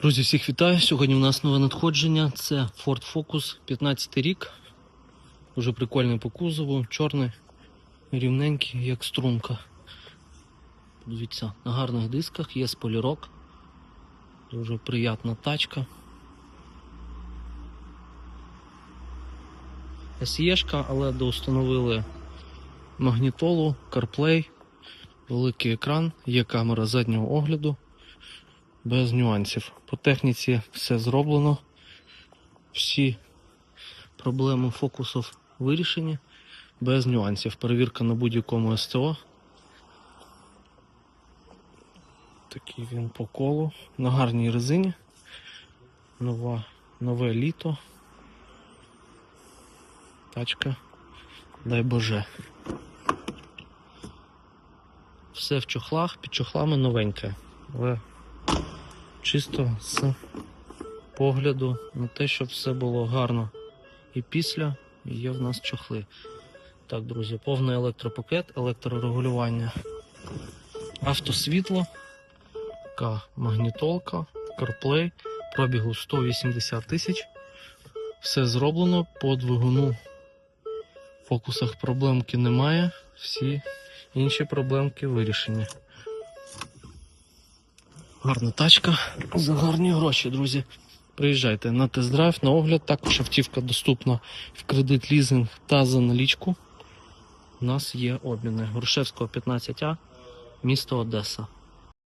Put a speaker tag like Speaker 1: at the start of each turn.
Speaker 1: Друзі, всіх вітаю. Сьогодні у нас нове надходження. Це Ford Focus 15 рік. Дуже прикольний по кузову, чорний, рівненький, як струнка. Дивіться, на гарних дисках є спойлерок. Дуже приятна тачка. SE-шка, але доустановили магнітолу, CarPlay, великий екран, є камера заднього огляду без нюансів. По техніці все зроблено. Всі проблеми фокусів вирішені без нюансів. Перевірка на будь-якому СТО. Такий він по колу. На гарній резині. Нова, нове літо. Тачка. Дай Боже. Все в чохлах, під чохлами новеньке. Але чисто з погляду на те, щоб все було гарно і після є в нас чохли. Так, друзі, повний електропакет, електрорегулювання, автосвітло, така магнітолка, CarPlay, пробігу 180 тисяч. Все зроблено по двигуну. В фокусах проблемки немає, всі інші проблемки вирішені. Гарна тачка за гарні гроші, друзі. Приїжджайте на тест-драйв, на огляд. Також автівка доступна в кредит, лізинг та за налічку. У нас є обміни. Грушевського 15А, місто Одеса.